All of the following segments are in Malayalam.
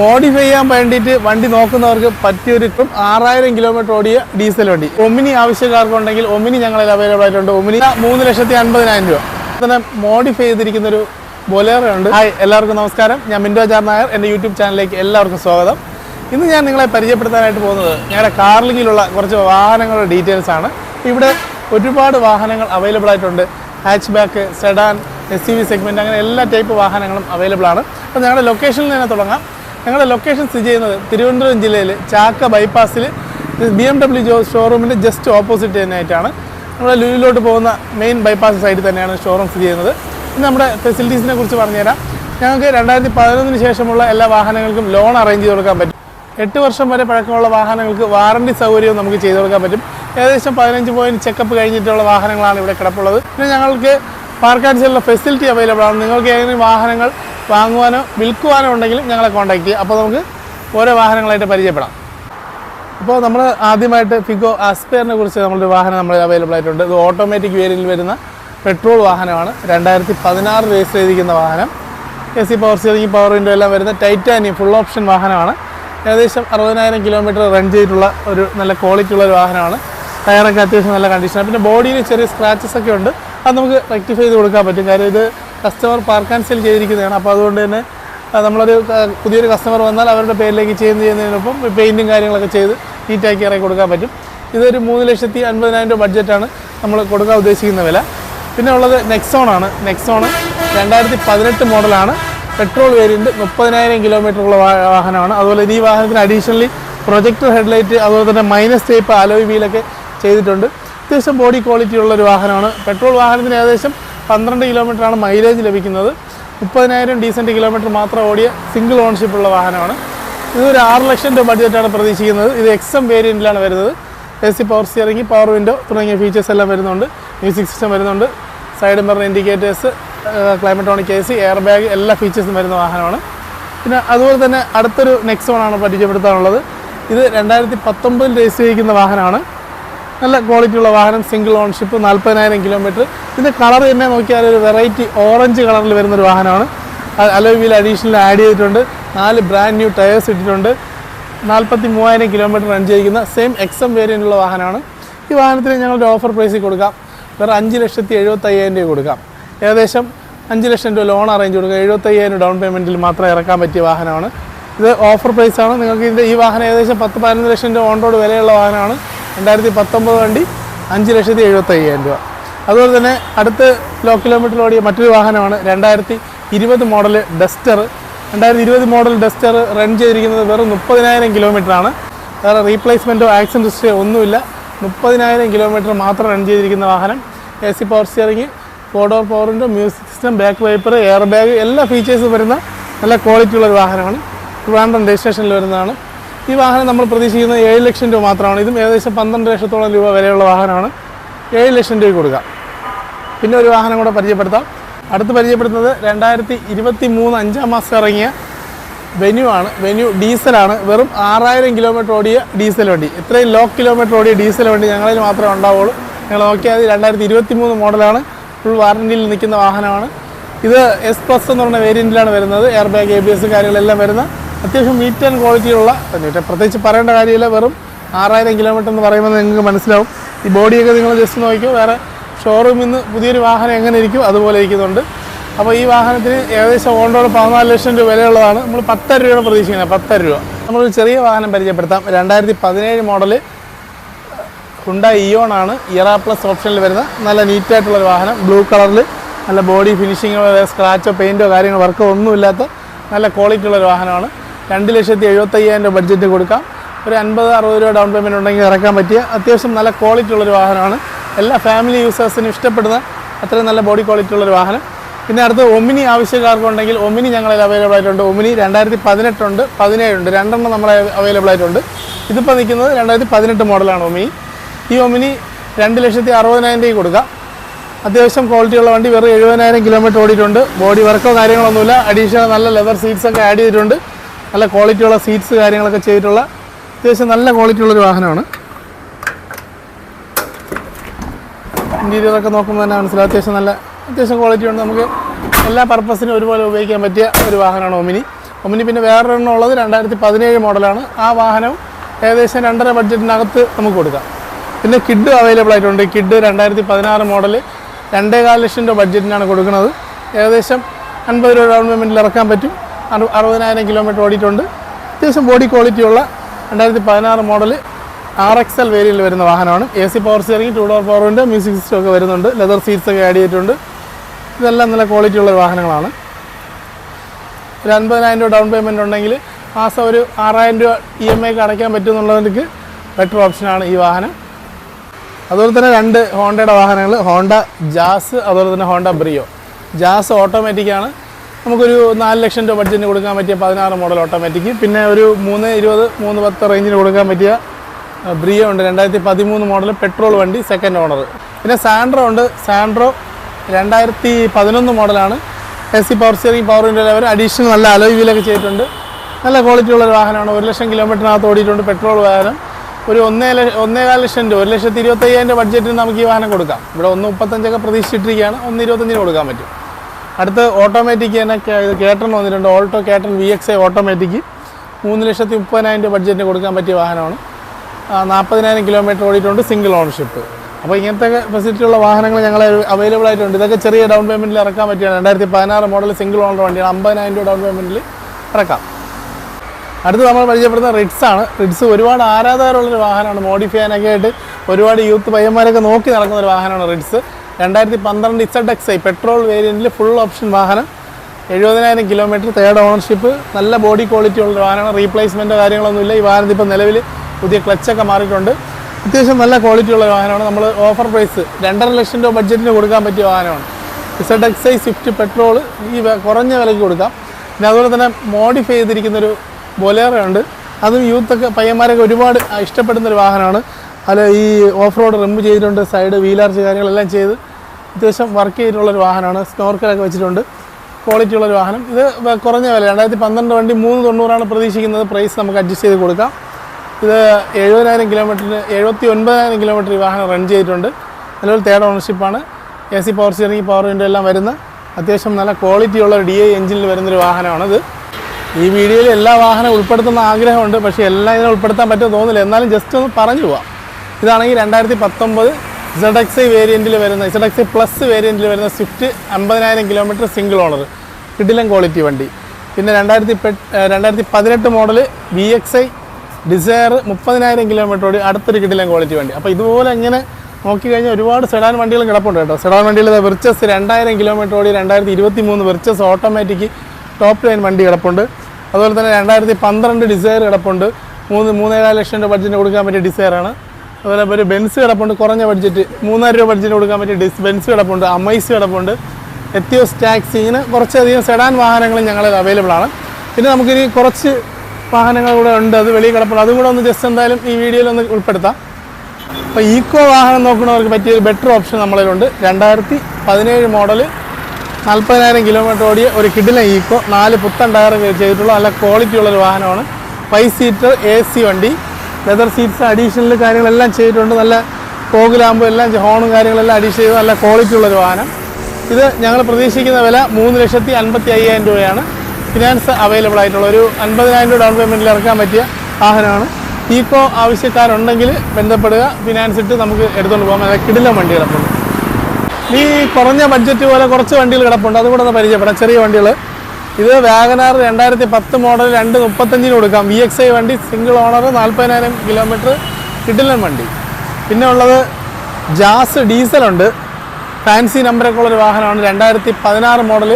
മോഡിഫൈ ചെയ്യാൻ വേണ്ടിയിട്ട് വണ്ടി നോക്കുന്നവർക്ക് പറ്റിയൊരു ആറായിരം കിലോമീറ്റർ ഓടിയ ഡീസൽ വണ്ടി. ഒമിനി ആവശ്യക്കാർക്കുണ്ടെങ്കിൽ ഒമിനി ഞങ്ങളിൽ അവൈലബിൾ ആയിട്ടുണ്ട്. ഒമിനി മൂന്ന് ലക്ഷത്തി അൻപതിനായിരം രൂപ. തന്നെ മോഡിഫൈ ചെയ്തിരിക്കുന്ന ഒരു ബൊലേറോ ഉണ്ട്. ഹായ് എല്ലാവർക്കും നമസ്കാരം. ഞാൻ മിൻഡോ ജാർ നായർ. എന്റെ യൂട്യൂബ് ചാനലിലേക്ക് എല്ലാവർക്കും സ്വാഗതം. ഇന്ന് ഞാൻ നിങ്ങളെ പരിചയപ്പെടുത്താനായിട്ട് പോകുന്നത് ഞങ്ങളുടെ കാർലിങ്ങിലുള്ള കുറച്ച് വാഹനങ്ങളുടെ ഡീറ്റെയിൽസ് ആണ്. ഇവിടെ ഒരുപാട് വാഹനങ്ങൾ അവൈലബിൾ ആയിട്ടുണ്ട്. Hatchback sedan S C V segment അങ്ങനെ എല്ലാ ടൈപ്പ് വാഹനങ്ങളും അവൈലബിൾ ആണ്. അപ്പോൾ ഞങ്ങളുടെ ലൊക്കേഷനിൽ തന്നെ തുടങ്ങാം. ഞങ്ങളുടെ ലൊക്കേഷൻ സ്ഥിതി ചെയ്യുന്നത് തിരുവനന്തപുരം ജില്ലയിൽ ചാക്ക ബൈപ്പാസിൽ ബി എം ഡബ്ല്യു ഷോറൂമിന്റെ ജസ്റ്റ് ഓപ്പോസിറ്റ് തന്നെയായിട്ടാണ്. നമ്മുടെ ലുലിലോട്ട് പോകുന്ന മെയിൻ ബൈപ്പാസ് സൈഡിൽ തന്നെയാണ് ഷോറൂം സ്ഥിതി ചെയ്യുന്നത്. ഇന്ന് നമ്മുടെ ഫെസിലിറ്റീസിനെ കുറിച്ച് പറഞ്ഞുതരാം. ഞങ്ങൾക്ക് രണ്ടായിരത്തി പതിനൊന്നിന് ശേഷമുള്ള എല്ലാ വാഹനങ്ങൾക്കും ലോൺ അറേഞ്ച് ചെയ്ത് കൊടുക്കാൻ പറ്റും. എട്ട് വർഷം വരെ പഴക്കമുള്ള വാഹനങ്ങൾക്ക് വാറണ്ടി സൗകര്യവും നമുക്ക് ചെയ്തു കൊടുക്കാൻ പറ്റും. ഏകദേശം പതിനഞ്ച് പോയിന്റ് ചെക്കപ്പ് കഴിഞ്ഞിട്ടുള്ള വാഹനങ്ങളാണ് ഇവിടെ കിടപ്പുള്ളത്. പിന്നെ ഞങ്ങൾക്ക് പാർക്ക് ആൻഡ് ഫെസിലിറ്റി അവൈലബിൾ ആണ്. നിങ്ങൾക്ക് ഏതെങ്കിലും വാഹനങ്ങൾ വാങ്ങുവാനോ വിൽക്കുവാനോ ഉണ്ടെങ്കിലും ഞങ്ങളെ കോൺടാക്ട് ചെയ്യുക. അപ്പോൾ നമുക്ക് ഓരോ വാഹനങ്ങളായിട്ട് പരിചയപ്പെടാം. അപ്പോൾ നമ്മൾ ആദ്യമായിട്ട് ഫിഗോ ആസ്പെയറിനെ കുറിച്ച് നമ്മളൊരു വാഹനം നമ്മൾ അവൈലബിൾ ആയിട്ടുണ്ട്. ഇത് ഓട്ടോമാറ്റിക് വേരിയന്റിൽ വരുന്ന പെട്രോൾ വാഹനമാണ്. രണ്ടായിരത്തി പതിനാറ് രജിസ്റ്റർ ചെയ്തിരിക്കുന്ന വാഹനം. A C power steering power window എല്ലാം വരുന്ന ടൈറ്റാനിയം ഫുൾ ഓപ്ഷൻ വാഹനമാണ്. ഏകദേശം അറുപതിനായിരം കിലോമീറ്റർ റൺ ചെയ്തിട്ടുള്ള ഒരു നല്ല ക്വാളിറ്റി ഉള്ള ഒരു വാഹനമാണ്. ടയറൊക്കെ അത്യാവശ്യം നല്ല കണ്ടീഷനാണ് പിന്നെ ബോഡിയിൽ ചെറിയ സ്ക്രാച്ചസ് ഒക്കെ ഉണ്ട്. അത് നമുക്ക് റെക്ടിഫൈ ചെയ്ത് കൊടുക്കാൻ പറ്റും. കാര്യം ഇത് കസ്റ്റമർ പാർക്ക് ആൻഡ് സെൽ ചെയ്തിരിക്കുന്നതാണ്. അപ്പോൾ അതുകൊണ്ട് തന്നെ നമ്മളൊരു പുതിയൊരു കസ്റ്റമർ വന്നാൽ അവരുടെ പേരിലേക്ക് ചെയ്യുന്ന ചെയ്യുന്നതിനൊപ്പം പെയിന്റും കാര്യങ്ങളൊക്കെ ചെയ്ത് നീറ്റാക്കി ഇറക്കി കൊടുക്കാൻ പറ്റും. ഇതൊരു മൂന്ന് ലക്ഷത്തി അൻപതിനായിരം രൂപ ബഡ്ജറ്റാണ് നമ്മൾ കൊടുക്കാൻ ഉദ്ദേശിക്കുന്ന വില. പിന്നെ ഉള്ളത് നെക്സോൺ ആണ്. നെക്സോൺ രണ്ടായിരത്തി പതിനെട്ട് മോഡലാണ് പെട്രോൾ വേരിയന്റ് മുപ്പതിനായിരം കിലോമീറ്റർ ഉള്ള വാഹനമാണ്. അതുപോലെ ഈ വാഹനത്തിന് അഡീഷണലി പ്രൊജക്ടർ ഹെഡ്ലൈറ്റ് അതുപോലെ തന്നെ മൈനസ് ടൈപ്പ് അലോയ് വീലൊക്കെ ചെയ്തിട്ടുണ്ട്. അത്യാവശ്യം ബോഡി ക്വാളിറ്റി ഉള്ള ഒരു വാഹനമാണ്. പെട്രോൾ വാഹനത്തിന് ഏകദേശം പന്ത്രണ്ട് കിലോമീറ്ററാണ് മൈലേജ് ലഭിക്കുന്നത്. മുപ്പതിനായിരം ഡീസന്റ് കിലോമീറ്റർ മാത്രം ഓടിയ സിംഗിൾ ഓൺഷിപ്പ് ഉള്ള വാഹനമാണ്. ഇതൊരു ആറ് ലക്ഷം രൂപ ബഡ്ജറ്റാണ് പ്രതീക്ഷിക്കുന്നത്. ഇത് എക്സം വേരിയന്റിലാണ് വരുന്നത്. A C power steering power window തുടങ്ങിയ ഫീച്ചേഴ്സ് എല്ലാം വരുന്നുണ്ട്. മ്യൂസിക് സിസ്റ്റം വരുന്നുണ്ട്. Side mirror indicators climatronic A C air bag എല്ലാ ഫീച്ചേഴ്സും വരുന്ന വാഹനമാണ്. പിന്നെ അതുപോലെ തന്നെ അടുത്തൊരു നെക്സോണാണ് പരിചയപ്പെടുത്താനുള്ളത്. ഇത് രണ്ടായിരത്തി പത്തൊമ്പതിൽ രജിസ്റ്റർ ചെയ്യിക്കുന്ന വാഹനമാണ്. നല്ല ക്വാളിറ്റി ഉള്ള വാഹനം സിംഗിൾ ഓൺഷിപ്പ് നാൽപ്പതിനായിരം കിലോമീറ്റർ ഇതിന്റെ കളർ തന്നെ നോക്കിയാൽ ഒരു വെറൈറ്റി ഓറഞ്ച് കളറിൽ വരുന്ന ഒരു വാഹനമാണ്. അലോയ് വീൽ അഡീഷണൽ ആഡ് ചെയ്തിട്ടുണ്ട്. നാല് ബ്രാൻഡ് ന്യൂ ടയേഴ്സ് ഇട്ടിട്ടുണ്ട്. നാൽപ്പത്തി മൂവായിരം കിലോമീറ്റർ റൺ ചെയ്യിക്കുന്ന സെയിം എക്സം വേരിയന്റുള്ള വാഹനമാണ്. ഈ വാഹനത്തിന് ഞങ്ങളുടെ ഓഫർ പ്രൈസിൽ കൊടുക്കാം. വേറെ അഞ്ച് ലക്ഷത്തി എഴുപത്തയ്യായിരം രൂപ കൊടുക്കാം. ഏകദേശം അഞ്ച് ലക്ഷം രൂപ ലോൺ അറേഞ്ച് കൊടുക്കുക എഴുപത്തയ്യായിരം ഡൗൺ പേയ്മെന്റിൽ മാത്രം ഇറക്കാൻ പറ്റിയ വാഹനമാണ്. ഇത് ഓഫർ പ്രൈസാണ് നിങ്ങൾക്ക് ഇതിന്റെ ഈ വാഹനം ഏകദേശം പത്ത് പതിനൊന്ന് ലക്ഷം രൂപ ഓൺ റോഡ് വിലയുള്ള വാഹനമാണ്. രണ്ടായിരത്തി പത്തൊമ്പത് വണ്ടി അഞ്ച് ലക്ഷത്തി എഴുപത്തി അയ്യായിരം രൂപ. അതുപോലെ തന്നെ അടുത്ത് ലോ കിലോമീറ്റർ ഓടിയ മറ്റൊരു വാഹനമാണ് രണ്ടായിരത്തി ഇരുപത് മോഡൽ ഡസ്റ്റർ. രണ്ടായിരത്തി ഇരുപത് മോഡൽ ഡസ്റ്റർ റൺ ചെയ്തിരിക്കുന്നത് വെറും മുപ്പതിനായിരം കിലോമീറ്ററാണ് വേറെ റീപ്ലേസ്മെന്റോ ആക്സിഡന്റ് ഹിസ്റ്ററിയോ ഒന്നുമില്ല. മുപ്പതിനായിരം കിലോമീറ്റർ മാത്രം റൺ ചെയ്തിരിക്കുന്ന വാഹനം. A C power steering four പവറിന്റെ music system back wiper air bag എല്ലാ ഫീച്ചേഴ്സും വരുന്ന നല്ല ക്വാളിറ്റി ഉള്ള ഒരു വാഹനമാണ്. ട്രിവാൻഡ്രം രജിസ്ട്രേഷനിൽ വരുന്നതാണ്. ഈ വാഹനം നമ്മൾ പ്രതീക്ഷിക്കുന്നത് ഏഴ് ലക്ഷം രൂപ മാത്രമാണ്. ഇതും ഏകദേശം പന്ത്രണ്ട് ലക്ഷത്തോളം രൂപ വിലയുള്ള വാഹനമാണ്. ഏഴ് ലക്ഷം രൂപ കൊടുക്കാം പിന്നെ ഒരു വാഹനം കൂടെ പരിചയപ്പെടുത്താം. അടുത്ത് പരിചയപ്പെടുത്തുന്നത് രണ്ടായിരത്തി ഇരുപത്തി മൂന്ന് അഞ്ചാം മാസം ഇറങ്ങിയ വെന്യൂ ആണ്. വെന്യൂ ഡീസലാണ് വെറും ആറായിരം കിലോമീറ്റർ ഓടിയ ഡീസൽ വണ്ടി. ഇത്രയും ലോ കിലോമീറ്റർ ഓടിയ ഡീസൽ വണ്ടി ഞങ്ങളിൽ മാത്രമേ ഉണ്ടാവുള്ളൂ. ഞങ്ങൾ നോക്കിയാൽ രണ്ടായിരത്തി ഇരുപത്തി മൂന്ന് മോഡലാണ് ഫുൾ വാറണ്ടിയിൽ നിൽക്കുന്ന വാഹനമാണ്. ഇത് എസ് പ്ലസ് എന്ന് പറഞ്ഞ വേരിയന്റിലാണ് വരുന്നത്. Air bag A B S കാര്യങ്ങളെല്ലാം വരുന്ന അത്യാവശ്യം മീറ്റ് ആൻഡ് ക്വാളിറ്റിയുള്ള എന്നിട്ട് പ്രത്യേകിച്ച് പറയേണ്ട കാര്യമില്ല. വെറും ആറായിരം കിലോമീറ്റർ എന്ന് പറയുമ്പോൾ നിങ്ങൾക്ക് മനസ്സിലാവും. ഈ ബോഡിയൊക്കെ നിങ്ങൾ ജസ്റ്റ് നോക്കിയോ വേറെ ഷോറൂമിൽ നിന്ന് പുതിയൊരു വാഹനം എങ്ങനെ ഇരിക്കും അതുപോലെ ഇരിക്കുന്നുണ്ട്. അപ്പോൾ ഈ വാഹനത്തിന് ഏകദേശം ഓണ്ടോ പതിനാല് ലക്ഷം രൂപ വിലയുള്ളതാണ്. നമ്മൾ പത്തര രൂപയാണ് പ്രതീക്ഷിക്കുന്നത്. പത്തര രൂപ. നമ്മളൊരു ചെറിയ വാഹനം പരിചയപ്പെടുത്താം. രണ്ടായിരത്തി പതിനേഴ് മോഡൽ ഹുണ്ട ഇയോൺ ആണ്. ഇയറ പ്ലസ് ഓപ്ഷനിൽ വരുന്ന നല്ല നീറ്റായിട്ടുള്ളൊരു വാഹനം. ബ്ലൂ കളറിൽ നല്ല ബോഡി ഫിനിഷിങ്ങോ സ്ക്രാച്ചോ പെയിന്റോ കാര്യങ്ങളോ വർക്കോ ഒന്നുമില്ലാത്ത നല്ല ക്വാളിറ്റി ഉള്ളൊരു വാഹനമാണ്. രണ്ട് ലക്ഷത്തി എഴുപത്തയ്യായിരം രൂപ ബഡ്ജറ്റ് കൊടുക്കാം. ഒരു അൻപത് അറുപത് രൂപ ഡൗൺ പേയ്മെന്റ് ഉണ്ടെങ്കിൽ ഇറക്കാൻ പറ്റിയ അത്യാവശ്യം നല്ല ക്വാളിറ്റി ഉള്ളൊരു വാഹനമാണ്. എല്ലാ ഫാമിലി യൂസേഴ്സിനും ഇഷ്ടപ്പെടുന്ന അത്രയും നല്ല ബോഡി ക്വാളിറ്റി ഉള്ളൊരു വാഹനം. പിന്നെ അടുത്ത് ഒമിനി ആവശ്യക്കാർക്കുണ്ടെങ്കിൽ ഒമിനി ഞങ്ങളിൽ അവൈലബിൾ ആയിട്ടുണ്ട്. ഒമിനി രണ്ടായിരത്തി പതിനെട്ടുണ്ട് പതിനേഴുണ്ട്. രണ്ടെണ്ണം നമ്മൾ അവൈലബിൾ ആയിട്ടുണ്ട്. ഇതിപ്പോൾ നിൽക്കുന്നത് രണ്ടായിരത്തി പതിനെട്ട് മോഡലാണ് ഒമിനി ഈ ഒമിനി രണ്ട് ലക്ഷത്തി അറുപതിനായിരം രൂപ കൊടുക്കാം. അത്യാവശ്യം ക്വാളിറ്റി ഉള്ള വണ്ടി വെറും എഴുപതിനായിരം കിലോമീറ്റർ ഓടിയിട്ടുണ്ട്. ബോഡി വർക്കോ കാര്യങ്ങളൊന്നുമില്ല. അഡീഷണൽ നല്ല ലെതർ സീറ്റ്സ് ഒക്കെ ആഡ് ചെയ്തിട്ടുണ്ട്. നല്ല ക്വാളിറ്റിയുള്ള സീറ്റ്സ് കാര്യങ്ങളൊക്കെ ചെയ്തിട്ടുള്ള അത്യാവശ്യം നല്ല ക്വാളിറ്റി ഉള്ളൊരു വാഹനമാണ്. ഇന്റീരിയറൊക്കെ നോക്കുമ്പോൾ തന്നെ മനസ്സിലാവും. അത്യാവശ്യം നല്ല അത്യാവശ്യം ക്വാളിറ്റി ഉണ്ട്. നമുക്ക് എല്ലാ പർപ്പസിനും ഒരുപോലെ ഉപയോഗിക്കാൻ പറ്റിയ ഒരു വാഹനമാണ് ഒമിനി. ഒമിനി പിന്നെ വേറൊരെണ്ണം ഉള്ളത് രണ്ടായിരത്തി പതിനേഴ് മോഡലാണ്. ആ വാഹനം ഏകദേശം രണ്ടര ബഡ്ജറ്റിനകത്ത് നമുക്ക് കൊടുക്കാം. പിന്നെ കിഡ് അവൈലബിൾ ആയിട്ടുണ്ട്. കിഡ് രണ്ടായിരത്തി പതിനാറ് മോഡൽ രണ്ടേകാൽ ലക്ഷം രൂപ ബഡ്ജറ്റിനാണ് കൊടുക്കുന്നത്. ഏകദേശം അൻപത് രൂപ ഡൗൺ പേയ്മെന്റിൽ ഇറക്കാൻ പറ്റും. അറു അറുപതിനായിരം കിലോമീറ്റർ ഓടിയിട്ടുണ്ട്. അത്യാവശ്യം ബോഡി ക്വാളിറ്റിയുള്ള രണ്ടായിരത്തി പതിനാറ് മോഡൽ ആർ എക്സ് എൽ വേരിയിൽ വരുന്ന വാഹനമാണ്. A C power steering two door power window music system ഒക്കെ വരുന്നുണ്ട്. ലെതർ സീറ്റ്സ് ഒക്കെ ആഡ് ചെയ്തിട്ടുണ്ട്. ഇതെല്ലാം നല്ല ക്വാളിറ്റിയുള്ള വാഹനങ്ങളാണ്. ഒരു അൻപതിനായിരം രൂപ ഡൗൺ പേയ്മെന്റ് ഉണ്ടെങ്കിൽ മാസം ഒരു ആറായിരം രൂപ ഇ എം ഐക്ക് അടയ്ക്കാൻ പറ്റുമെന്നുള്ളവർക്ക് ബെറ്റർ ഓപ്ഷനാണ് ഈ വാഹനം. അതുപോലെ തന്നെ രണ്ട് ഹോണ്ടയുടെ വാഹനങ്ങൾ. ഹോണ്ട ജാസ് അതുപോലെ തന്നെ ഹോണ്ട ബ്രിയോ ജാസ് ഓട്ടോമാറ്റിക്കാണ് നമുക്കൊരു നാല് ലക്ഷം രൂപ ബഡ്ജറ്റിന് കൊടുക്കാൻ പറ്റിയ പതിനാറ് മോഡൽ ഓട്ടോമാറ്റിക്. പിന്നെ ഒരു മൂന്ന് ഇരുപത് മൂന്ന് പത്ത് റേഞ്ചിന് കൊടുക്കാൻ പറ്റിയ ബ്രിയോ ഉണ്ട്. രണ്ടായിരത്തി പതിമൂന്ന് മോഡൽ പെട്രോൾ വണ്ടി സെക്കൻഡ് ഓണർ പിന്നെ സാൻഡ്രോ ഉണ്ട്. സാൻഡ്രോ രണ്ടായിരത്തി പതിനൊന്ന് മോഡലാണ്. A C power steering power window level additional നല്ല അലോയ് വീലൊക്കെ ചെയ്തിട്ടുണ്ട്. നല്ല ക്വാളിറ്റി ഉള്ള ഒരു വാഹനമാണ്. ഒരു ലക്ഷം കിലോമീറ്ററിനകത്ത് ഓടിയിട്ടുണ്ട് പെട്രോൾ വാഹനം. ഒരു ഒന്നേ ഒന്നേകാൽ ലക്ഷം രൂപ ഒരു ലക്ഷത്തി ഇരുപത്തയ്യായിരം രൂപ ബഡ്ജറ്റിന് നമുക്ക് ഈ വാഹനം കൊടുക്കാം. ഇവിടെ ഒന്ന് മുപ്പത്തഞ്ചൊക്കെ പ്രതീക്ഷിച്ചിട്ടിരിക്കുകയാണ്. ഒന്ന് ഇരുപത്തഞ്ചിന് കൊടുക്കാൻ പറ്റും. അടുത്ത് ഓട്ടോമാറ്റിക് തന്നെ കേട്ടൺ വന്നിട്ടുണ്ട്. Alto K ten V X I automatic മൂന്ന് ലക്ഷത്തി മുപ്പതിനായിരം രൂപ ബഡ്ജറ്റിന് കൊടുക്കാൻ പറ്റിയ വാഹനമാണ്. നാൽപ്പതിനായിരം കിലോമീറ്റർ ഓടിയിട്ടുണ്ട് സിംഗിൾ ഓണർഷിപ്പ് അപ്പോൾ ഇങ്ങനത്തെ ഫെസിലിറ്റി ഉള്ള വാഹനങ്ങൾ ഞങ്ങൾ അവൈലബിൾ ആയിട്ടുണ്ട്. ഇതൊക്കെ ചെറിയ ഡൗൺ പേയ്മെന്റിൽ ഇറക്കാൻ പറ്റിയാണ്. രണ്ടായിരത്തി പതിനാറ് മോഡൽ സിംഗിൾ ഓണർ വണ്ടിയാണ്. അമ്പതിനായിരം രൂപ ഡൗൺ പേയ്മെന്റിൽ ഇറക്കാം. അടുത്ത് നമ്മൾ പരിചയപ്പെടുന്ന റിഡ്സ് ആണ്. റിഡ്സ് ഒരുപാട് ആരാധകരുള്ളൊരു വാഹനമാണ്. മോഡിഫൈ ചെയ്യാനൊക്കെ ആയിട്ട് ഒരുപാട് യൂത്ത് പയ്യന്മാരൊക്കെ നോക്കി നടക്കുന്ന ഒരു വാഹനമാണ് റിഡ്സ് രണ്ടായിരത്തി പന്ത്രണ്ട് ഇസഡ് എക്സ് ഐ പെട്രോൾ വേരിയന്റിൽ ഫുൾ ഓപ്ഷൻ വാഹനം. എഴുപതിനായിരം കിലോമീറ്റർ തേർഡ് ഓണർഷിപ്പ് നല്ല ബോഡി ക്വാളിറ്റി ഉള്ള വാഹനമാണ്. റീപ്ലേസ്മെന്റോ കാര്യങ്ങളൊന്നുമില്ല ഈ വാഹനത്തിൽ ഇപ്പോൾ നിലവിൽ പുതിയ ക്ലച്ചൊക്കെ മാറിയിട്ടുണ്ട്. അത്യാവശ്യം നല്ല ക്വാളിറ്റി ഉള്ള വാഹനമാണ്. നമ്മൾ ഓഫർ പ്രൈസ് രണ്ടര ലക്ഷം രൂപ ബഡ്ജറ്റിന് കൊടുക്കാൻ പറ്റിയ വാഹനമാണ്. Z X I Swift petrol ഈ കുറഞ്ഞ വിലയ്ക്ക് കൊടുക്കാം. പിന്നെ അതുപോലെ തന്നെ മോഡിഫൈ ചെയ്തിരിക്കുന്നൊരു ബൊലേറോ ഉണ്ട്. അതും യൂത്തൊക്കെ പയ്യന്മാരൊക്കെ ഒരുപാട് ഇഷ്ടപ്പെടുന്നൊരു വാഹനമാണ്. അല്ല ഈ ഓഫ് റോഡ് റിമൂവ് ചെയ്തിട്ടുണ്ട്. സൈഡ് വീലാർച്ച് കാര്യങ്ങളെല്ലാം ചെയ്ത് അത്യാവശ്യം വർക്ക് ചെയ്തിട്ടുള്ളൊരു വാഹനമാണ്. സ്നോർക്കലൊക്കെ വെച്ചിട്ടുണ്ട്. ക്വാളിറ്റി ഉള്ളൊരു വാഹനം. ഇത് കുറഞ്ഞ വില രണ്ടായിരത്തി പന്ത്രണ്ട് വണ്ടി മൂന്ന് തൊണ്ണൂറാണ് പ്രതീക്ഷിക്കുന്നത്. പ്രൈസ് നമുക്ക് അഡ്ജസ്റ്റ് ചെയ്ത് കൊടുക്കാം. ഇത് എഴുപതിനായിരം കിലോമീറ്ററിന് എഴുപത്തി ഒൻപതിനായിരം കിലോമീറ്റർ ഈ വാഹനം റൺ ചെയ്തിട്ടുണ്ട്. നിലവിൽ third ഓണർഷിപ്പാണ് A C power steering power window എല്ലാം വരുന്ന അത്യാവശ്യം നല്ല ക്വാളിറ്റി ഉള്ള ഡി ഐ എഞ്ചിനിൽ വരുന്നൊരു വാഹനമാണിത്. ഈ വീഡിയോയിൽ എല്ലാ വാഹനം ഉൾപ്പെടുത്തുന്ന ആഗ്രഹമുണ്ട്. പക്ഷേ എല്ലാം ഇതിനെ ഉൾപ്പെടുത്താൻ പറ്റുമെന്ന് തോന്നുന്നില്ല. എന്നാലും ജസ്റ്റ് ഒന്ന് പറഞ്ഞു പോവാം. ഇതാണെങ്കിൽ രണ്ടായിരത്തി പത്തൊമ്പത് ഇസഡ് എക്സ് ഐ വേരിയന്റിൽ വരുന്ന ഇസഡ് എക്സ് ഐ പ്ലസ് വേരിയന്റിൽ വരുന്ന സ്വിഫ്റ്റ് അമ്പതിനായിരം കിലോമീറ്റർ സിംഗിൾ ഓണർ കിടിലം ക്വാളിറ്റി വണ്ടി. പിന്നെ രണ്ടായിരത്തി പെ രണ്ടായിരത്തി പതിനെട്ട് model V X I Dzire മുപ്പതിനായിരം കിലോമീറ്റർ ഓടി അടുത്തൊരു കിടിലം ക്വാളിറ്റി വണ്ടി. അപ്പോൾ ഇതുപോലെ ഇങ്ങനെ നോക്കിക്കഴിഞ്ഞാൽ ഒരുപാട് സെഡാൻ വണ്ടികളും കിടപ്പുണ്ട് കേട്ടോ. സെഡാൻ വണ്ടിയിൽ വെർച്ചസ് രണ്ടായിരം കിലോമീറ്റർ ഓടി രണ്ടായിരത്തി ഇരുപത്തി മൂന്ന് വെർച്ചസ് ഓട്ടോമാറ്റിക് ടോപ്പ് ലൈൻ വണ്ടി കിടപ്പുണ്ട്. അതുപോലെ തന്നെ രണ്ടായിരത്തി പന്ത്രണ്ട് ഡിസയർ കിടപ്പുണ്ട്. മൂന്ന് മൂന്നേഴ് ലക്ഷം രൂപ ബഡ്ജറ്റ് കൊടുക്കാൻ പറ്റിയ ഡിസയറാണ് അതുപോലെ ഒരു ബെൻസ് കിടപ്പുണ്ട് കുറഞ്ഞ ബഡ്ജറ്റ് മൂന്നായിരം രൂപ ബഡ്ജറ്റ് കൊടുക്കാൻ പറ്റിയ ഡിസ് ബെൻസ് കിടപ്പുണ്ട് അമൈസ് കിടപ്പുണ്ട്. എത്തിയോസ് ടാക്സി ഇങ്ങനെ കുറച്ചധികം സെഡാൻ വാഹനങ്ങളും ഞങ്ങളിൽ അവൈലബിൾ ആണ്. പിന്നെ നമുക്കിനി കുറച്ച് വാഹനങ്ങൾ കൂടെ ഉണ്ട് അത് വെളിയിൽ കിടപ്പുണ്ട്. അതും കൂടെ ഒന്ന് ജസ്റ്റ് എന്തായാലും ഈ വീഡിയോയിൽ ഒന്ന് ഉൾപ്പെടുത്താം. അപ്പോൾ ഈക്കോ വാഹനം നോക്കുന്നവർക്ക് പറ്റിയ ഒരു ബെറ്റർ ഓപ്ഷൻ നമ്മളിലുണ്ട്. രണ്ടായിരത്തി പതിനേഴ് മോഡൽ നാൽപ്പതിനായിരം കിലോമീറ്റർ ഓടിയ ഒരു കിഡില ഈക്കോ നാല് പുത്തൻ ടയർ ചെയ്തിട്ടുള്ള നല്ല ക്വാളിറ്റി ഉള്ളൊരു വാഹനമാണ്. ഫൈവ് സീറ്റർ എ സി വണ്ടി. ലെതർ സീറ്റ്സ് അഡീഷണൽ കാര്യങ്ങളെല്ലാം ചെയ്തിട്ടുണ്ട്. നല്ല ഫോഗ് എല്ലാം ഹോണും കാര്യങ്ങളെല്ലാം അഡീഷൻ ചെയ്ത്. നല്ല ക്വാളിറ്റി ഉള്ളൊരു വാഹനം. ഇത് ഞങ്ങൾ പ്രതീക്ഷിക്കുന്ന വില മൂന്ന് ലക്ഷത്തി അൻപത്തി അയ്യായിരം രൂപയാണ്. ഫിനാൻസ് അവൈലബിൾ ആയിട്ടുള്ള ഒരു അൻപതിനായിരം രൂപ ഡൗൺ പേയ്മെന്റിൽ ഇറക്കാൻ പറ്റിയ വാഹനമാണ്. ഈക്കോ ആവശ്യക്കാരുണ്ടെങ്കിൽ ബന്ധപ്പെടുക. ഫിനാൻസ് ഇട്ട് നമുക്ക് എടുത്തുകൊണ്ട് പോകാം. അതായത് കിടിലം വണ്ടി കിടപ്പുണ്ട് ഈ കുറഞ്ഞ ബഡ്ജറ്റ് പോലെ കുറച്ച് വണ്ടികൾ കിടപ്പുണ്ട്. അതുകൂടെ ഒന്ന് പരിചയപ്പെടാം. ചെറിയ വണ്ടികൾ ഇത് വാഗനാർ രണ്ടായിരത്തി പത്ത് മോഡൽ രണ്ട് മുപ്പത്തഞ്ചിന് കൊടുക്കാം. വി എക്സ് ഐ വണ്ടി സിംഗിൾ ഓണർ നാൽപ്പതിനായിരം കിലോമീറ്റർ കിട്ടില്ല വണ്ടി. പിന്നെ ഉള്ളത് ജാസ് ഡീസലുണ്ട് ഫാൻസി നമ്പറൊക്കെ ഉള്ളൊരു വാഹനമാണ്. രണ്ടായിരത്തി പതിനാറ് മോഡൽ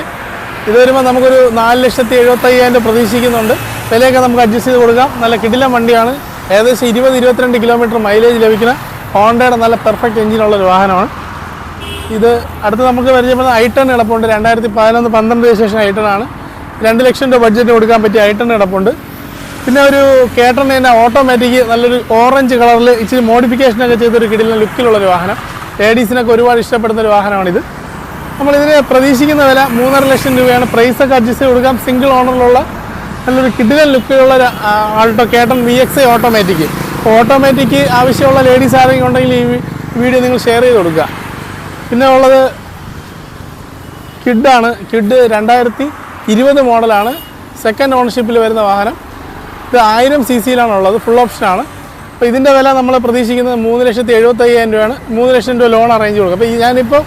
ഇത് വരുമ്പോൾ നമുക്കൊരു നാല് ലക്ഷത്തി എഴുപത്തയ്യായിരം രൂപ പ്രതീക്ഷിക്കുന്നുണ്ട്. വിലയൊക്കെ നമുക്ക് അഡ്ജസ്റ്റ് ചെയ്ത് കൊടുക്കാം. നല്ല കിടിലൻ വണ്ടിയാണ്. ഏകദേശം ഇരുപത് ഇരുപത്തിരണ്ട് കിലോമീറ്റർ മൈലേജ് ലഭിക്കുന്ന ഹോണ്ടയുടെ നല്ല പെർഫെക്റ്റ് എഞ്ചിനുള്ളൊരു വാഹനമാണ്. ഇത് അടുത്ത് നമുക്ക് പരിചയപ്പെടുന്ന ഐ ടെൻ എളുപ്പമുണ്ട്. രണ്ടായിരത്തി പതിനൊന്ന് പന്ത്രണ്ട് രജിസ്ട്രേഷൻ ഐട്ടൺ ആണ്. രണ്ട് ലക്ഷം രൂപ ബഡ്ജറ്റ് കൊടുക്കാൻ പറ്റിയ ഐട്ടൺ കിടപ്പുണ്ട്. പിന്നെ ഒരു കേട്ടൺ തന്നെ ഓട്ടോമാറ്റിക് നല്ലൊരു ഓറഞ്ച് കളറിൽ ഇച്ചിരി മോഡിഫിക്കേഷനൊക്കെ ചെയ്തൊരു കിടിലൻ ലുക്കിലുള്ളൊരു വാഹനം. ലേഡീസിനൊക്കെ ഒരുപാട് ഇഷ്ടപ്പെടുന്ന ഒരു വാഹനമാണിത്. നമ്മളിതിന് പ്രതീക്ഷിക്കുന്ന വില മൂന്നര ലക്ഷം രൂപയാണ്. പ്രൈസൊക്കെ അഡ്ജസ്റ്റ് കൊടുക്കാം. സിംഗിൾ ഓണറിലുള്ള നല്ലൊരു കിടിലൻ ലുക്കിലുള്ള ഒരു Alto K ten V X automatic automatic ആവശ്യമുള്ള ലേഡീസ് ആരെങ്കിലും ഉണ്ടെങ്കിൽ ഈ വീഡിയോ നിങ്ങൾ ഷെയർ ചെയ്ത് കൊടുക്കുക. പിന്നെ ഉള്ളത് കിഡാണ് കിഡ് രണ്ടായിരത്തി ഇരുപത് മോഡലാണ്. സെക്കൻഡ് ഓണർഷിപ്പിൽ വരുന്ന വാഹനം. ഇത് ആയിരം സി സിയിലാണുള്ളത് ഫുൾ ഓപ്ഷനാണ് അപ്പോൾ ഇതിന്റെ വില നമ്മൾ പ്രതീക്ഷിക്കുന്നത് മൂന്ന് ലക്ഷത്തി എഴുപത്തയ്യായിരം രൂപയാണ്. മൂന്ന് ലക്ഷം രൂപ ലോൺ അറേഞ്ച് കൊടുക്കും. അപ്പോൾ ഈ ഞാനിപ്പോൾ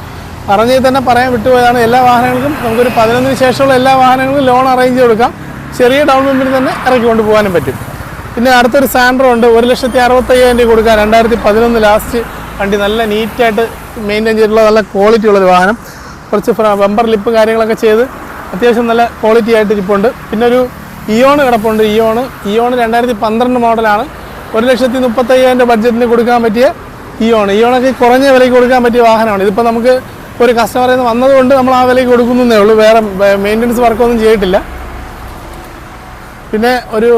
പറഞ്ഞതിൽ തന്നെ പറയാൻ വിട്ടുപോയതാണ് എല്ലാ വാഹനങ്ങൾക്കും നമുക്കൊരു പതിനൊന്നിന് ശേഷമുള്ള എല്ലാ വാഹനങ്ങൾക്കും ലോൺ അറേഞ്ച് കൊടുക്കാം. ചെറിയ ഡൗൺ പേയ്മെന്റ് തന്നെ ഇറക്കി കൊണ്ട് പോകാനും പറ്റും. പിന്നെ അടുത്തൊരു സാൻഡ്രോ ഉണ്ട്. ഒരു ലക്ഷത്തി അറുപത്തയ്യായിരം രൂപ കൊടുക്കാം രണ്ടായിരത്തി പതിനൊന്ന് ലാസ്റ്റ് വണ്ടി നല്ല നീറ്റായിട്ട് മെയിന്റെയിൻ ചെയ്തിട്ടുള്ള നല്ല ക്വാളിറ്റി ഉള്ളൊരു വാഹനം. കുറച്ച് ബമ്പർ ലിപ്പ് കാര്യങ്ങളൊക്കെ ചെയ്ത് അത്യാവശ്യം നല്ല ക്വാളിറ്റി ആയിട്ട് ഇരിപ്പുണ്ട്. പിന്നെ ഒരു ഇയോൺ കിടപ്പുണ്ട്. ഇയോൺ ഇയോൺ രണ്ടായിരത്തി പന്ത്രണ്ട് മോഡലാണ് ഒരു ലക്ഷത്തി മുപ്പത്തയ്യായിരം ബഡ്ജറ്റിന് കൊടുക്കാൻ പറ്റിയ ഇയോൺ ഇയോണൊക്കെ കുറഞ്ഞ വിലയ്ക്ക് കൊടുക്കാൻ പറ്റിയ വാഹനമാണ്. ഇതിപ്പോൾ നമുക്ക് ഒരു കസ്റ്റമറിൽ നിന്ന് വന്നതുകൊണ്ട് നമ്മൾ ആ വിലയ്ക്ക് കൊടുക്കുന്നേ ഉള്ളൂ. വേറെ മെയിന്റനൻസ് വർക്കൊന്നും ചെയ്തിട്ടില്ല. പിന്നെ ഒരു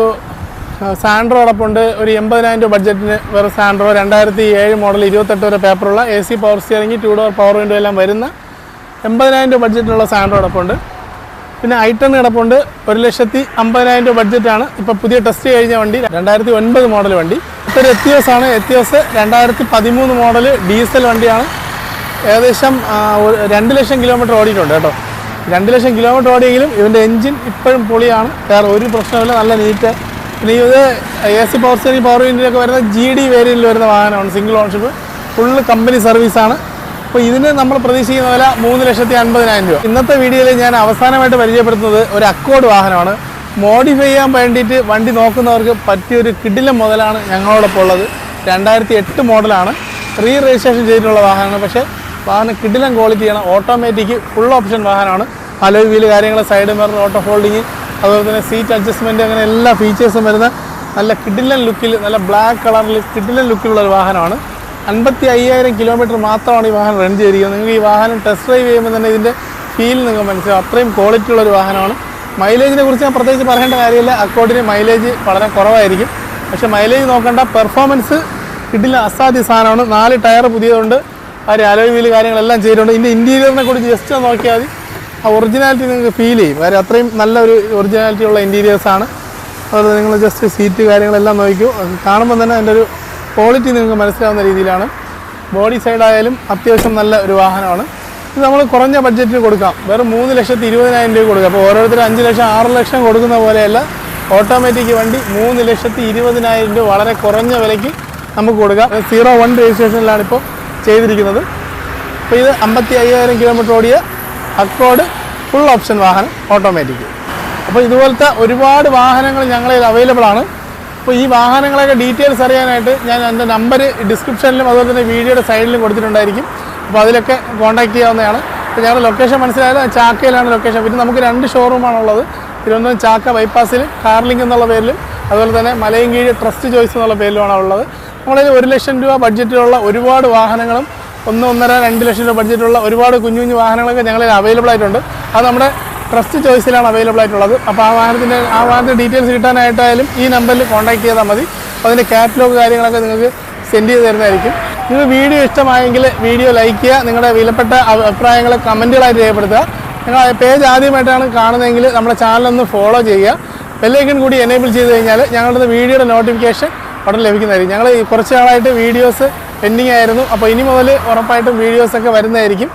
സാൻഡ്രോ അടപ്പുണ്ട് ഒരു എൺപതിനായിരം രൂപ ബഡ്ജറ്റിന് വേറെ സാൻഡ്രോ രണ്ടായിരത്തി ഏഴ് മോഡൽ ഇരുപത്തെട്ട് വരെ പേപ്പറുള്ള A C power steering two door power window എല്ലാം വരുന്ന എൺപതിനായിരം രൂപ ബഡ്ജറ്റിനുള്ള സാൻഡ്രോ അടപ്പുണ്ട് പിന്നെ ഐട്ടൺ കിടപ്പുണ്ട്. ഒരു ലക്ഷത്തി അമ്പതിനായിരം രൂപ ബഡ്ജറ്റാണ് ഇപ്പോൾ പുതിയ ടെസ്റ്റ് കഴിഞ്ഞ വണ്ടി രണ്ടായിരത്തി ഒൻപത് മോഡൽ വണ്ടി. ഇപ്പോൾ ഒരു എത്തിയോസ് ആണ്. എത്തിയോസ് രണ്ടായിരത്തി പതിമൂന്ന് മോഡൽ ഡീസൽ വണ്ടിയാണ്. ഏകദേശം രണ്ട് ലക്ഷം കിലോമീറ്റർ ഓടിയിട്ടുണ്ട് കേട്ടോ. രണ്ട് ലക്ഷം കിലോമീറ്റർ ഓടിയെങ്കിലും ഇതിന്റെ എൻജിൻ ഇപ്പോഴും പൊളിയാണ്. വേറെ ഒരു പ്രശ്നമില്ല നല്ല നീറ്റ് പിന്നെ ഇത് A C power steering power വിൻഡിലൊക്കെ വരുന്ന ജി ഡി വേരിയന്റിൽ വരുന്ന വാഹനമാണ്. സിംഗിൾ ഓൺഷിപ്പ് ഫുള്ള് കമ്പനി സർവീസാണ് അപ്പോൾ ഇതിന് നമ്മൾ പ്രതീക്ഷിക്കുന്ന വില മൂന്ന് ലക്ഷത്തി അൻപതിനായിരം രൂപ. ഇന്നത്തെ വീഡിയോയിൽ ഞാൻ അവസാനമായിട്ട് പരിചയപ്പെടുത്തുന്നത് ഒരു അക്കോഡ് വാഹനമാണ്. മോഡിഫൈ ചെയ്യാൻ വേണ്ടിയിട്ട് വണ്ടി നോക്കുന്നവർക്ക് പറ്റിയൊരു കിടിലം മുതലാണ് ഞങ്ങളോടൊപ്പം ഉള്ളത്. രണ്ടായിരത്തി എട്ട് മോഡലാണ്. റീ രജിസ്ട്രേഷൻ ചെയ്തിട്ടുള്ള വാഹനമാണ്. പക്ഷേ വാഹനം കിടിലം ക്വാളിറ്റിയാണ് ഓട്ടോമാറ്റിക് ഫുൾ ഓപ്ഷൻ വാഹനമാണ്. അലോയ് വീൽ കാര്യങ്ങൾ സൈഡ് മിറർ ഓട്ടോ ഫോൾഡിങ് അതുപോലെ തന്നെ സീറ്റ് അഡ്ജസ്റ്റ്മെന്റ് അങ്ങനെ എല്ലാ ഫീച്ചേഴ്സും വരുന്ന നല്ല കിഡിലൻ ലുക്കിൽ നല്ല ബ്ലാക്ക് കളറിൽ കിഡിലൻ ലുക്കിലുള്ള ഒരു വാഹനമാണ്. അൻപത്തി അയ്യായിരം കിലോമീറ്റർ മാത്രമാണ് ഈ വാഹനം റൺ ചെയ്തിരിക്കുന്നത്. നിങ്ങൾക്ക് ഈ വാഹനം ടെസ്റ്റ് ഡ്രൈവ് ചെയ്യുമ്പോൾ തന്നെ ഇതിന്റെ ഫീൽ നിങ്ങൾക്ക് മനസ്സിലാവും. അത്രയും ക്വാളിറ്റി ഉള്ള ഒരു വാഹനമാണ്. മൈലേജിനെ കുറിച്ച് ഞാൻ പ്രത്യേകിച്ച് പറയേണ്ട കാര്യമില്ല. അക്കോർഡിന് മൈലേജ് വളരെ കുറവായിരിക്കും. പക്ഷെ മൈലേജ് നോക്കേണ്ട പെർഫോമൻസ് കിട്ടില്ല. അസാധ്യ സാധനമാണ്. നാല് ടയർ പുതിയതുണ്ട്. ആ അലോയ് വീൽ കാര്യങ്ങളെല്ലാം ചെയ്തിട്ടുണ്ട്. ഇതിന്റെ ഇന്റീരിയറിനെ കൂടി ജസ്റ്റ് നോക്കിയാൽ മതി. ആ ഒറിജിനാലിറ്റി നിങ്ങൾക്ക് ഫീൽ ചെയ്യും. കാര്യം അത്രയും നല്ലൊരു ഒറിജിനാലിറ്റി ഉള്ള ഇന്റീരിയേഴ്സാണ് അതുപോലെ നിങ്ങൾ ജസ്റ്റ് സീറ്റ് കാര്യങ്ങളെല്ലാം നോക്കൂ കാണുമ്പോൾ തന്നെ അതിന്റെ ഒരു ക്വാളിറ്റി നിങ്ങൾക്ക് മനസ്സിലാവുന്ന രീതിയിലാണ്. ബോഡി സൈഡായാലും അത്യാവശ്യം നല്ല ഒരു വാഹനമാണ്. ഇത് നമ്മൾ കുറഞ്ഞ ബഡ്ജറ്റിൽ കൊടുക്കാം. വെറും മൂന്ന് ലക്ഷത്തി ഇരുപതിനായിരം രൂപ കൊടുക്കാം. അപ്പോൾ ഓരോരുത്തരും അഞ്ച് ലക്ഷം ആറ് ലക്ഷം കൊടുക്കുന്ന പോലെയല്ല. ഓട്ടോമാറ്റിക് വണ്ടി മൂന്ന് ലക്ഷത്തി ഇരുപതിനായിരം രൂപ വളരെ കുറഞ്ഞ വിലയ്ക്ക് നമുക്ക് കൊടുക്കാം. സീറോ വൺ രജിസ്ട്രേഷനിലാണ് ഇപ്പോൾ ചെയ്തിരിക്കുന്നത്. അപ്പോൾ ഇത് അമ്പത്തി അയ്യായിരം കിലോമീറ്റർ ഓടിയ അക്കോഡ് ഫുൾ ഓപ്ഷൻ വാഹനം ഓട്ടോമാറ്റിക്. അപ്പോൾ ഇതുപോലത്തെ ഒരുപാട് വാഹനങ്ങൾ ഞങ്ങളിൽ അവൈലബിൾ ആണ്. അപ്പോൾ ഈ വാഹനങ്ങളൊക്കെ ഡീറ്റെയിൽസ് അറിയാനായിട്ട് ഞാൻ എന്റെ നമ്പർ ഡിസ്ക്രിപ്ഷനിലും അതുപോലെ തന്നെ വീഡിയോയുടെ സൈഡിലും കൊടുത്തിട്ടുണ്ടായിരിക്കും. അപ്പോൾ അതിലൊക്കെ കോൺടാക്ട് ചെയ്യാവുന്നതാണ്. അപ്പോൾ ഞങ്ങളുടെ ലൊക്കേഷൻ മനസ്സിലായത് ചാക്കയിലാണ് ലൊക്കേഷൻ. പിന്നെ നമുക്ക് രണ്ട് ഷോറൂമാണുള്ളത് തിരുവനന്തപുരം ചാക്ക ബൈപ്പാസിൽ കാർലിംഗ് എന്നുള്ള പേരിലും അതുപോലെ തന്നെ മലയും കീഴ് ട്രസ്റ്റ് ചോയ്സ് എന്നുള്ള പേരിലുമാണ് ഉള്ളത്. നമ്മളിൽ ഒരു ലക്ഷം രൂപ ബഡ്ജറ്റിലുള്ള ഒരുപാട് വാഹനങ്ങളും ഒന്ന് ഒന്നര രണ്ട് ലക്ഷം രൂപ ബഡ്ജറ്റുള്ള ഒരുപാട് കുഞ്ഞു കുഞ്ഞു വാഹനങ്ങളൊക്കെ ഞങ്ങളിൽ അവൈലബിൾ ആയിട്ടുണ്ട്. അത് നമ്മുടെ ട്രസ്റ്റ് ചോയ്സിലാണ് അവൈലബിൾ ആയിട്ടുള്ളത്. അപ്പോൾ ആ വാഹനത്തിന്റെ ആ വാഹനത്തിന്റെ ഡീറ്റെയിൽസ് കിട്ടാനായിട്ടായാലും ഈ നമ്പറിൽ കോൺടാക്ട് ചെയ്താൽ മതി. അതിന്റെ കാറ്റലോഗ് കാര്യങ്ങളൊക്കെ നിങ്ങൾക്ക് സെൻഡ് ചെയ്ത് തരുന്നതായിരിക്കും. നിങ്ങൾ വീഡിയോ ഇഷ്ടമായെങ്കിൽ വീഡിയോ ലൈക്ക് ചെയ്യുക നിങ്ങളുടെ വിലപ്പെട്ട അഭിപ്രായങ്ങൾ കമന്റുകളായിട്ട് രേഖപ്പെടുത്തുക. നിങ്ങൾ പേജ് ആദ്യമായിട്ടാണ് കാണുന്നതെങ്കിൽ നമ്മുടെ ചാനലൊന്ന് ഫോളോ ചെയ്യുക. ബെല്ലൈക്കൺ കൂടി എനേബിൾ ചെയ്ത് കഴിഞ്ഞാൽ ഞങ്ങളുടെ വീഡിയോയുടെ നോട്ടിഫിക്കേഷൻ ഉടൻ ലഭിക്കുന്നതായിരിക്കും. ഞങ്ങൾ കുറച്ച് നാളായിട്ട് വീഡിയോസ് പെൻഡിങ് ആയിരുന്നു. അപ്പോൾ ഇനി മുതൽ ഉറപ്പായിട്ടും വീഡിയോസൊക്കെ വരുന്നതായിരിക്കും.